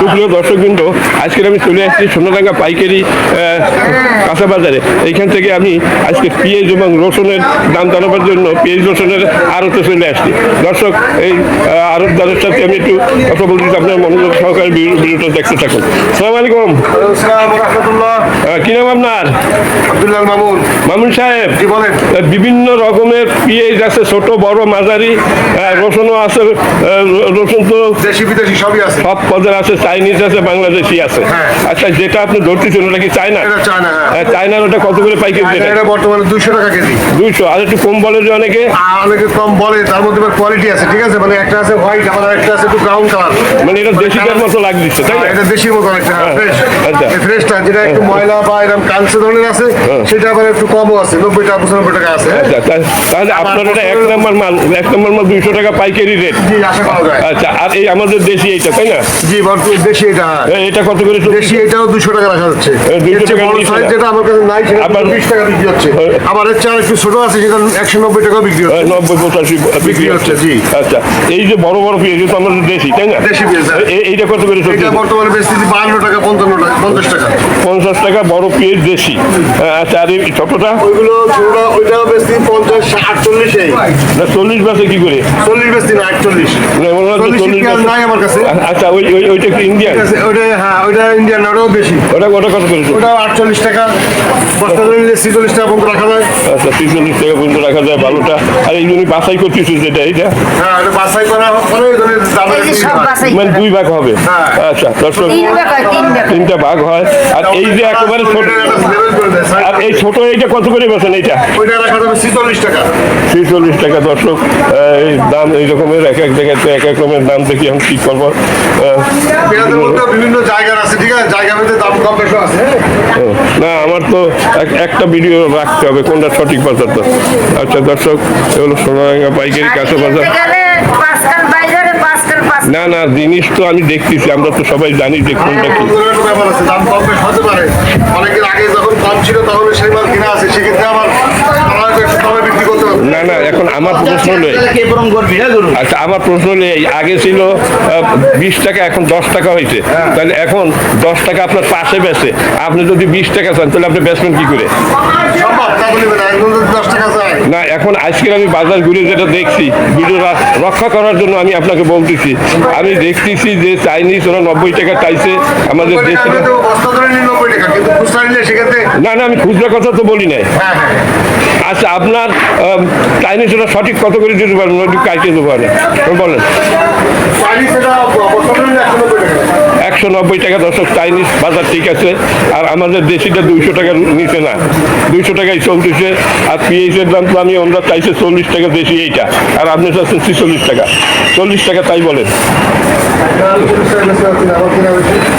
সুপ্রিয় দর্শক বিন্দু আজকে আমি চলে আসছি সোনাডাঙ্গা পাইকারি কাঁচা বাজারে। এইখান থেকে আমি আজকে পেঁয়াজ এবং রসুনের দাম জানাবার জন্য পেঁয়াজ রসুনের আড়তে চলে আসছি। দর্শক এই আড়তদারের সাথে আমি একটু কথা বলছি আপনার মনোযোগ সহকারে ভিডিও- ভিডিওটা দেখতে থাকুন। সালাম আলাইকুম। কি নাম আপনার? আব্দুল্লাহ মামুন। মামুন সাহেব। বিভিন্ন রকমের পেঁয়াজ আছে ছোট বড় মাঝারি রসুনও আছে রসুন তো দেশি বিদেশি সবই আছে। সব পদের আছে চাইনিজ আছে বাংলাদেশি আছে। হ্যাঁ। আচ্ছা যেটা আপনি ধরতেছেন ওটা কি চায়না চায়না হ্যাঁ। হ্যাঁ, চায়নার ওটা কত করে পাই কেজি এটা বর্তমানে দুশো টাকা কেজি। দুশো আর একটু কম বলে যে অনেকে? আর অনেকে কম বলে তার মধ্যে কোয়ালিটি আছে ঠিক আছে? মানে একটা আছে হোয়াইট আবার একটা আছে একটু ব্রাউন কালার মানে এটা দেশিটার মতো লাগছে তাই না? এটা দেশির মতো অনেকটা হ্যাঁ, ফ্রেশ যেটা একটু ময়লা বা এরকম কালচে ধরনের আছে সেটা আবার একটু কমও আছে নব্বই টাকা পঁচানব্বই টাকা আছে হ্যাঁ? আচ্ছা তাহলে আপনার এটা এক নম্বর মাল এক নম্বর মাল দুইশো টাকা পাইকারি রেট জি আশা করা যায় আচ্ছা আর এই আমাদের দেশি এইটা তাই না জি বর্তমানে দেশি এটা হ্যাঁ। এটা কত করে? দেশি এটাও দুশো টাকা রাখা যাচ্ছে এ, 200 এর চেয়ে টাকা। যেটা আমার কাছে নাই সেটা আবার- বিশ টাকা বিক্রি হচ্ছে হ্যাঁ। আবার এর চেয়ে একটু ছোট আছে সেটা একশো নব্বই টাকা বিক্রি হচ্ছে নব্বই পঁচাশি বিক্রি হচ্ছে হচ্ছে, জি। আচ্ছা এই যে বড় বড় পেঁয়াজ আমাদের দেশি তাই না দেশি পেঁয়াজ, হ্যাঁ। এইটা কত করে এটা বর্তমানে বেচতেছি বাহান্ন টাকা পঞ্চান্ন টাকা পঞ্চাশ টাকা পঞ্চাশ টাকা বড় পেঁয়াজ দেশি। আচ্ছা আর এই ছোটটা ওইগুলো ছোটটা ওইটা বেশি পঞ্চাশ আটচল্লিশ না চল্লিশ বাসে কি করে? চল্লিশ বেশি না আটচল্লিশ। নাই আমার কাছে। আচ্ছা ওই ওই- ওইটা কি ইন্ডিয়ান ওইটা হ্যাঁ ওইটা ইন্ডিয়ান ওটাও বেশি। ওটা ওটা কত করে? ওটা আটচল্লিশ টাকা। বস্তা ধরে নিলে ছিচল্লিশ টাকা পর্যন্ত রাখা যায়। আচ্ছা তিনচল্লিশ টাকা পর্যন্ত রাখা যায় ভালোটা আর এই জন্য বাছাই করতেছি যেটা এইটা? হ্যাঁ বাছাই করা পরে ওই ধরনের দাম এই যে একটু সব হয়। বাছাই মানে দুই ভাগ হবে? হ্যাঁ। আচ্ছা দর্শক তিনটা ভাগ হয়। আর এই যে একেবারে ছোট করে আর এই ছোট এইটা কত করে বেছেন এইটা? ওইটা রাখা যাবে ছিচল্লিশ টাকা। ছিচল্লিশ টাকা দর্শক এই দাম এই রকমের এক এক জায়গাতে এক এক রকমের দাম দেখি আমি ঠিক করব। বিভিন্ন জায়গার আছে ঠিক আছে? জায়গা দাম কম বেশি আছে? না আমার তো একটা ভিডিও রাখতে হবে কোনটা সঠিক বাজারটা তো আচ্ছা দর্শক এগুলো সোনারাঙ্গা পাইকারি কাঁচা বাজার। না না জিনিস তো আমি দেখতেছি আমরা তো সবাই জানি যে কোনটা কি। ব্যাপার আছে, দাম কম হতে পারে। অনেকের আগে যখন কম ছিল তখন সেই মাল কিনা আছে সেক্ষেত্রে আমার আমার একটু কমে বিক্রি করতে হবে না না এখন আমার প্রশ্ন হলো আচ্ছা আমার প্রশ্ন হলো এই আগে ছিল বিশ টাকা এখন দশ টাকা হয়েছে তাহলে এখন দশ টাকা আপনার পাশে বেচে আপনি যদি বিশ টাকা চান তাহলে আপনি বেচবেন কি করে? না এখন আজকের আমি বাজার ঘুরে যেটা দেখছি ভিডিও রক্ষা করার জন্য আমি আপনাকে বলতেছি। আমি দেখতেছি যে চাইনিজ ওরা নব্বই টাকা চাইছে আমাদের দেশ না না আমি খুচরা কথা তো বলি নাই। হ্যাঁ হ্যাঁ। আচ্ছা আপনার চাইনিজ সেটা সঠিক কত করে দিতে পারবেন একটু কাইটে দেবো বলেন চাইনিজ সেটা বস্তা ধরে নিলে একশো নব্বই টাকা টাকা দশক চাইনিজ বাজার ঠিক আছে, আর আমাদের দেশিটা দুইশো টাকার নিচে না। দুইশো টাকায় চলতেছে, আর পিএইচের দাম তো আমি আমরা চাইছে চল্লিশ টাকা দেশি এইটা, আর আপনি চাচ্ছেন ছিচল্লিশ টাকা। চল্লিশ টাকা তাই বলেন।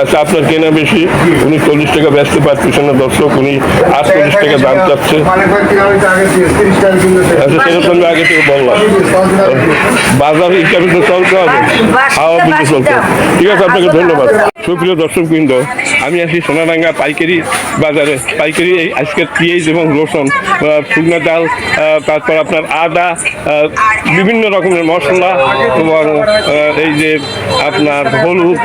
আচ্ছা আপনার কেনা বেশি, উনি চল্লিশ টাকা বেচতে পারতেছেন না দর্শক, উনি আটচল্লিশ টাকা দাম চাচ্ছে। আচ্ছা সেটা তো আমি আগে থেকে বললাম। বাজার হিসাবে তো চলতে হবে খাওয়া বুঝে চলতে। ঠিক আছে, আপনাকে ধন্যবাদ। সুপ্রিয় দর্শক বৃন্দ আমি আছি সোনারাঙ্গা পাইকারি বাজারে। পাইকারি এই আজকে পেঁয়াজ এবং রসুন শুকনো ডাল তারপর আপনার আদা বিভিন্ন রকমের মশলা এবং এই যে আপনার হলুদ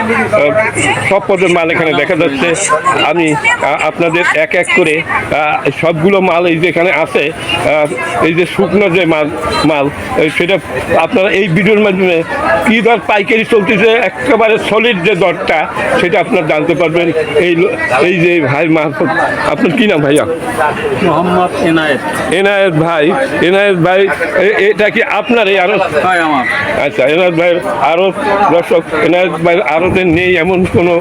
সব পদের মাল এখানে দেখা যাচ্ছে। আমি আপনাদের এক এক করে সবগুলো মাল এই যে এখানে আছে এই যে শুকনো যে মাল মাল সেটা আপনারা এই ভিডিওর মাধ্যমে কী দর পাইকারি চলতেছে একেবারে সলিড যে দরটা সেটা আপনার জানতে পারবেন। এই এই যে ভাই মারফত আপনার কি নাম ভাইয়া? মোহাম্মদ এনায়েত। এনায়েত ভাই এনায়েত ভাই এটা কি আপনার এই আরও? আমার। আচ্ছা এনায়েত ভাই আরও দর্শক এনায়েত ভাই আরোতে নেই এমন কোনো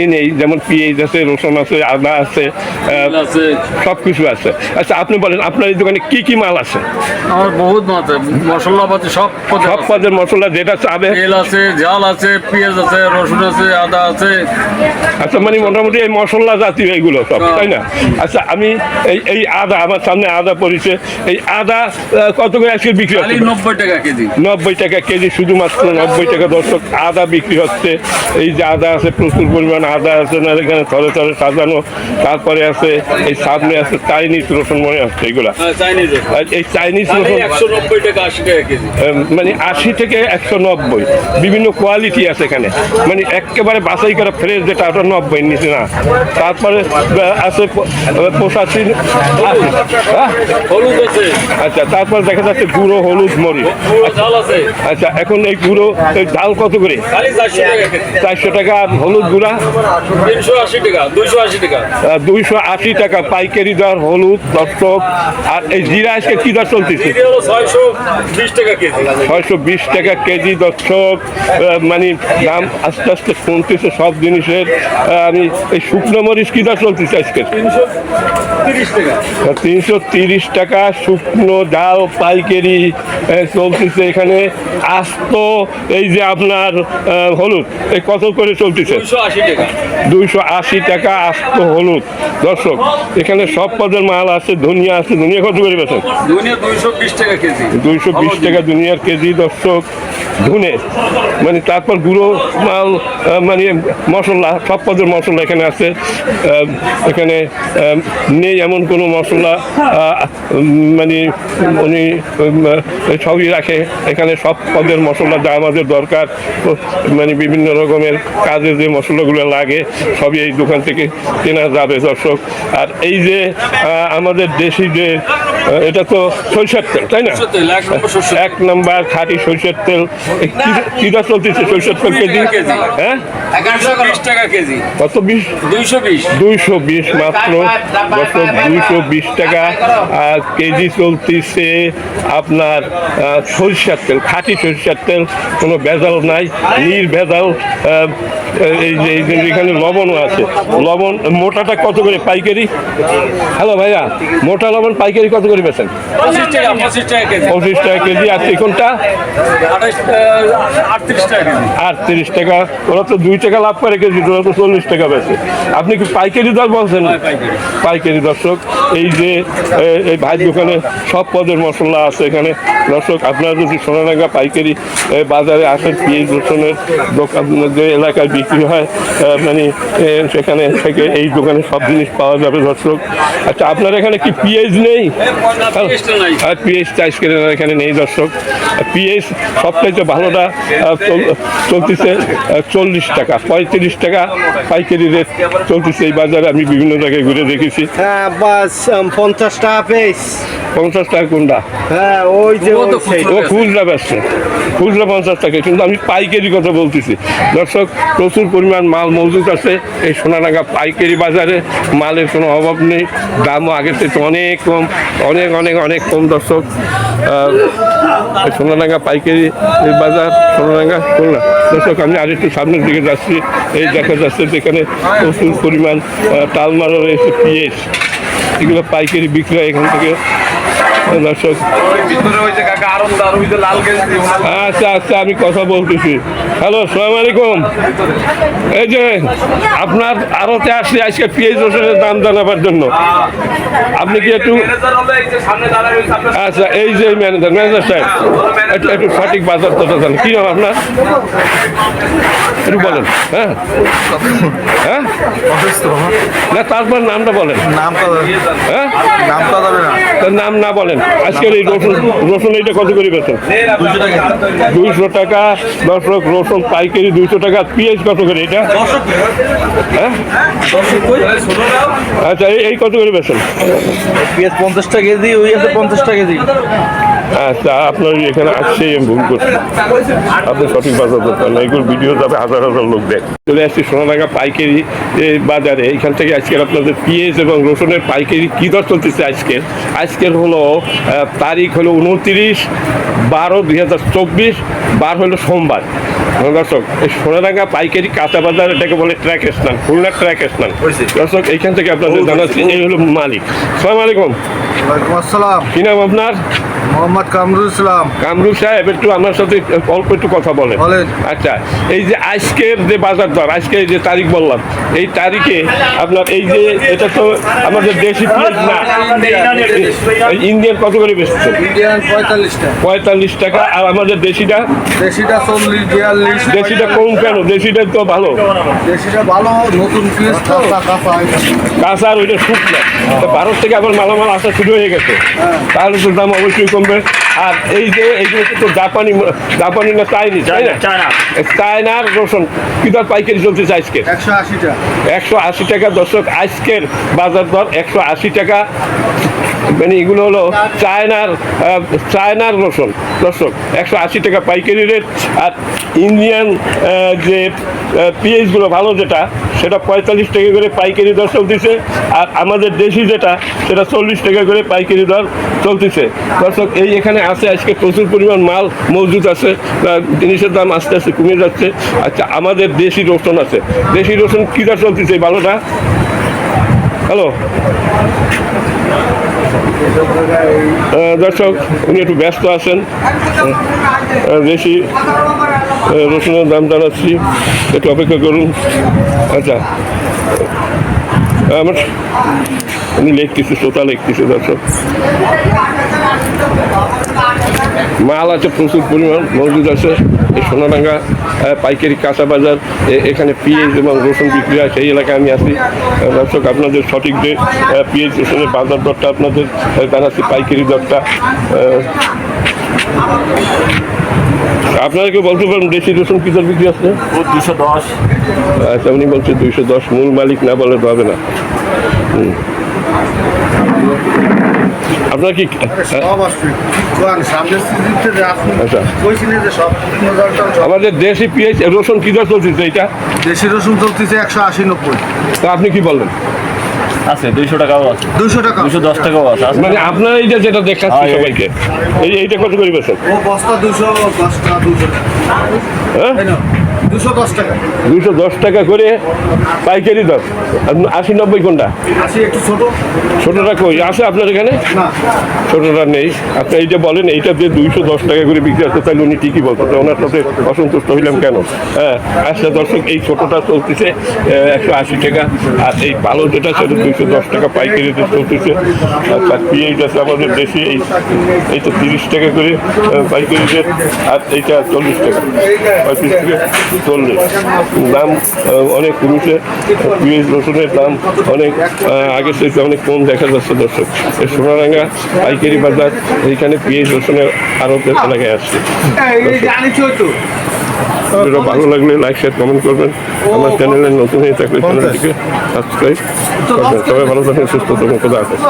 ই নেই যেমন পেঁয়াজ আছে রসুন আছে আদা আছে সব কিছু আছে। আচ্ছা আপনি বলেন আপনার এই দোকানে কি কি মাল আছে? আমার বহুত মাছ আছে মশলাপাতি সব সব। পদের মশলা যেটা চাবে তেল আছে জাল আছে পেঁয়াজ আছে রসুন আছে আদা আছে। আচ্ছা মানে মোটামুটি এই মশলা জাতীয় সব তাই না? আচ্ছা আমি এই এই আদা আমার সামনে আদা পড়েছে। এই আদা কত করে আজকে বিক্রি হচ্ছে? নব্বই টাকা কেজি। নব্বই টাকা কেজি শুধুমাত্র নব্বই টাকা দর্শক আদা বিক্রি হচ্ছে। এই যে আদা আছে প্রচুর পরিমাণ আদা আছে না এখানে থরে থরে সাজানো তারপরে আছে এই সামনে আছে চাইনিজ রসুন মনে হচ্ছে এগুলা। হ্যাঁ এই চাইনিজ রসুন মানে আশি থেকে একশো নব্বই। বিভিন্ন কোয়ালিটি আছে এখানে। মানে একেবারে বাছাই করা ফ্রেশ যেটা ওটা নব্বই নিচে না। তারপরে আছে পঁচাশি হ্যাঁ? আচ্ছা তারপর দেখা যাচ্ছে গুঁড়ো হলুদ মরিচ। আচ্ছা এখন এই গুঁড়ো এই ডাল কত করে? চারশো টাকা আর হলুদ গুঁড়া? দুইশো আশি টাকা। পাইকারি দর হলুদ দর্শক। আর এই জিরা আজকে কি দর চলতেছে? ছয়শো বিশ টাকা কেজি। ছয়শো বিশ টাকা কেজি দর্শক। মানে দাম আস্তে আস্তে কমতেছে সব জিনিসের আমি এই শুকনো মরিচ কি দর চলতেছে আজকে? তিনশো তিরিশ টাকা। শুকনো ডাল পাইকারি চলতেছে এখানে। আস্ত এই যে আপনার হলুদ এই কত করে চলতেছে? দুইশো আশি টাকা। আস্ত হলুদ। দর্শক এখানে সব পদের মাল আছে ধনিয়া আছে ধনিয়া কত করে বেছেন দুইশো বিশ টাকা দুনিয়ার কেজি দর্শক ধুনে। মানে তারপর গুঁড়ো মাল আহ, মানে মশলা সব পদের মশলা এখানে আছে। এখানে নেই এমন কোনো মশলা মানে উনি সবই রাখে। এখানে সব পদের মশলা যা আমাদের দরকার মানে বিভিন্ন রকমের কাজে যে মশলাগুলো লাগে সবই এই দোকান থেকে কেনা যাবে দর্শক। আর এই যে আমাদের দেশি যে এটা তো সরিষার তেল তাই না? এক নম্বর খাঁটি সরিষার তেল। এ কি- কি দর চলতেছে? সরিষার তেল কেজি। হ্যাঁ? বিশ টাকা কেজি। কত বিশ? দুইশো বিশ। দুইশো বিশ মাত্র। দর্শক দুইশো বিশ টাকা। আর কেজি চলতেছে আপনার সরিষার তেল খাঁটি সরিষার তেল। কোনো ভেজাল নাই নির ভেজাল এই যে এখানে লবণও আছে। লবণ মোটাটা কত করে পাইকারি? হ্যালো ভাইয়া মোটা লবণ পাইকারি কত করে বেছেন পঁচিশ টাকা পঁচিশ টাকা কেজি। আর চিকনটা কেজি। আটত্রিশ টাকা। ওরা তো দুই টাকা লাভ করে কেজি ওরা তো চল্লিশ টাকা বেশি আপনি কি পাইকারি দর বলছেন? পাইকারি। পাইকারি দর্শক এই যে এই ভাই দোকানে সব পদের মশলা আছে এখানে। দর্শক আপনারা যদি সোনারাঙ্গা পাইকারি বাজারে আসেন পেঁয়াজ রসুনের দোকান যে এলাকায় বিক্রি হয় মানে সেখানে থেকে এই দোকানে সব জিনিস পাওয়া যাবে দর্শক। আচ্ছা আপনার এখানে কি পেঁয়াজ নেই? নাই। আর পিএইচ করে এখানে নেই দর্শক। পিএইচ সবচাইতে ভালোটা চল- চলতেছে চল্লিশ টাকা পঁয়ত্রিশ টাকা পাইকারি রেট চলতেছে এই বাজারে। আমি বিভিন্ন জায়গায় ঘুরে দেখেছি। হ্যাঁ বাস পঞ্চাশ টাকা পেস পঞ্চাশ টাকা কোনটা? হ্যাঁ ওই যে ও খুচরা ব্যবসা খুচরা পঞ্চাশ টাকা কিন্তু আমি পাইকারি কথা বলতেছি। দর্শক প্রচুর পরিমাণ মাল মজুদ আছে এই সোনাডাঙ্গা পাইকারি বাজারে। মালের কোনো অভাব নেই দামও আগের থেকে অনেক কম অনেক অনেক অনেক কম দর্শক। সোনাডাঙ্গা পাইকারি এই বাজার সোনাডাঙ্গা খুলনা। দর্শক আমি আরেকটু সামনের দিকে যাচ্ছি, এই দেখা যাচ্ছে যেখানে প্রচুর পরিমাণ টালমারা রয়েছে পিএস, এগুলো পাইকারি বিক্রয় এখান থেকে দর্শক। আচ্ছা আচ্ছা আমি কথা বলতেছি। হ্যালো সালাম আলাইকুম। এই যে আপনার আরতে আসছি আজকে পিএইচ রসুনের দাম জানাবার জন্য। আপনি কি একটু আচ্ছা এই যে ম্যানেজার ম্যানেজার সাহেব। একটু একটু সঠিক বাজার কথা জানেন। কি নাম আপনার? একটু বলেন। হ্যাঁ? হ্যাঁ? না তারপর নামটা বলেন। নাম হ্যাঁ? নাম তো যাবে না। তার নাম না বলেন আজকের এই রসুন রসুন এইটা কত করে বেচেন দুইশো টাকা, দশ দর্শক রসুন, পাইকারি দুইশো টাকা, পেঁয়াজ কত করে এটা? হ্যাঁ? আচ্ছা এই- এই কত করে বেচেন? পেঁয়াজ পঞ্চাশ টাকা কেজি, ওই আছে পঞ্চাশ টাকা কেজি। আচ্ছা আপনার এখানে আসছেই আমি ভুল করছি। আপনি সঠিক বাজার করতেন না। এগুলো ভিডিও যাবে হাজার হাজার লোক দেখ। চলে আসছি সোনাডাঙ্গা পাইকারি বাজারে। এখান থেকে আজকের আপনাদের পেঁয়াজ এবং রসুনের পাইকারি কী দর চলতেছে আজকের? আজকের হলো তারিখ হলো উনত্রিশ বারো দুই হাজার চব্বিশ বার হলো সোমবার। দর্শক এই সোনাডাঙ্গা পাইকারি কাঁচা বাজার এটাকে বলে ট্র্যাক স্নান খুলনা ট্র্যাক স্নান দর্শক এইখান থেকে আপনাদের জানাচ্ছি এই হলো মালিক। সালাম আলাইকুম। আসসালাম। কি নাম আপনার? মোহাম্মদ কামরুল ইসলাম। কামরুল সাহেব একটু আমার সাথে অল্প একটু কথা বলেন। আচ্ছা এই যে আজকের যে বাজার দর আজকে যে তারিখ বললাম এই তারিখে আপনার এই যে এটা তো আমাদের দেশি পেঁয়াজ না? ইন্ডিয়ান কত করে বেচছে? ইন্ডিয়ান পঁয়তাল্লিশ টাকা আর আমাদের দেশিটা? দেশিটা চল্লিশ বিয়াল্লিশ। দেশিটা কম কেন? দেশিটা তো ভালো। দেশিটা ভালো নতুন পিস কাঁচা কাঁচা আর ওইটা শুকনো। ভারত থেকে আবার মালামাল আসা শুরু হয়ে গেছে। তাহলে তো দাম অবশ্যই কমবে। আর এই যে এইগুলো তো জাপানি জাপানি না চাইনি তাই না? চায়নার রসুন কি দর পাইকারি চলছে আজকে? একশো আশি টাকা। একশো আশি টাকা দর্শক আজকের বাজার দর একশো আশি টাকা। মানে এগুলো হলো চায়নার চায়নার রসুন দর্শক একশো আশি টাকা পাইকারি রেট আর ইন্ডিয়ান যে পিএইচগুলো ভালো যেটা, সেটা পঁয়তাল্লিশ টাকা করে পাইকারি দর চলতেছে। আর আমাদের দেশি যেটা, সেটা চল্লিশ টাকা করে পাইকারি দর চলতেছে। দর্শক, এই এখানে আছে আজকে প্রচুর পরিমাণ মাল মজুদ আছে। জিনিসের দাম আস্তে আস্তে কমে যাচ্ছে। আচ্ছা আমাদের দেশি রসুন আছে। দেশি রসুন কী দর চলতেছে ভালোটা হ্যালো দর্শক, উনি একটু ব্যস্ত আছেন। বেশি রসুনের দাম জানাচ্ছি। একটু অপেক্ষা করুন। আচ্ছা। আমার উনি লিখতেছে, শ্রোতা লিখতেছে, দর্শক। মাল আছে প্রচুর পরিমাণ মজুদ আছে। এই সোনাডাঙ্গা পাইকারি কাঁচা বাজার এখানে পিএইচ এবং রসুন বিক্রি হয় সেই এলাকায় আমি আছি। আহ, দর্শক আপনাদের সঠিক যে পিএইচ রসুনের বাজার দরটা আপনাদের জানাচ্ছি পাইকারি দরটা। আপনারা কেউ বলতে পারেন দেশি রসুন কি দর বিক্রি আছে? দুশো দশ। আচ্ছা উনি বলছে দুইশো দশ মূল মালিক না বলে তো হবে না। হুম। আপনার কি সব আসবে কোন সামনের সিজনতে যে আপনি আচ্ছা। আমাদের দেশি পিএইচ রসুন কি দর চলছে এটা দেশি রসুন চলতেছে একশো আশি নব্বই। তা আপনি কি বললেন? আছে দুইশো টাকাও আছে। দুশো টাকা। দুশো দশ টাকাও আছে। মানে আপনার এইটা যেটা দেখাচ্ছি হ্যাঁ, সবাইকে এই এইটা কত করে বেছেন বস্তা দুশো দশ টাকা। দুশো হ্যাঁ দুশো দশ টাকা। টাকা করে পাইকারি দর আর আশি নব্বই কোনটা? ছোটটা কই? আছে আপনার এখানে? ছোটটা নেই। আপনি এইটা বলেন এইটা যে দুইশো দশ টাকা করে বিক্রি আছে তাহলে উনি ঠিকই বলতো ওনার সাথে অসন্তুষ্ট হইলাম কেন? হ্যাঁ আচ্ছা দর্শক এই ছোটটা চলতেছে একশো আশি টাকা আর এই ভালো যেটা সেটা দুইশো দশ টাকা পাইকারি চলতেছে। আর পিএইচ আছে আমাদের দেশে এই এইটা তিরিশ টাকা করে পাইকারি রেট আর এইটা চল্লিশ টাকা পঁয়ত্রিশ থেকে চল্লিশ দাম অনেক কমেছে পিএইচ রসুনের দাম অনেক আগের থেকে অনেক কম দেখা যাচ্ছে দর্শক। এই সোনারাঙ্গা পাইকারি বাজার এইখানে পিএইচ রসুনের আরও এলাকায় আসছে। ভালো লাগলে লাইক শেয়ার কমেন্ট করবেন। আমার চ্যানেলে নতুন হয়ে থাকলে চ্যানেলটিকে সাবস্ক্রাইব করবেন। সবাই ভালো থাকবেন সুস্থ থাকুন খোদা হাফেজ।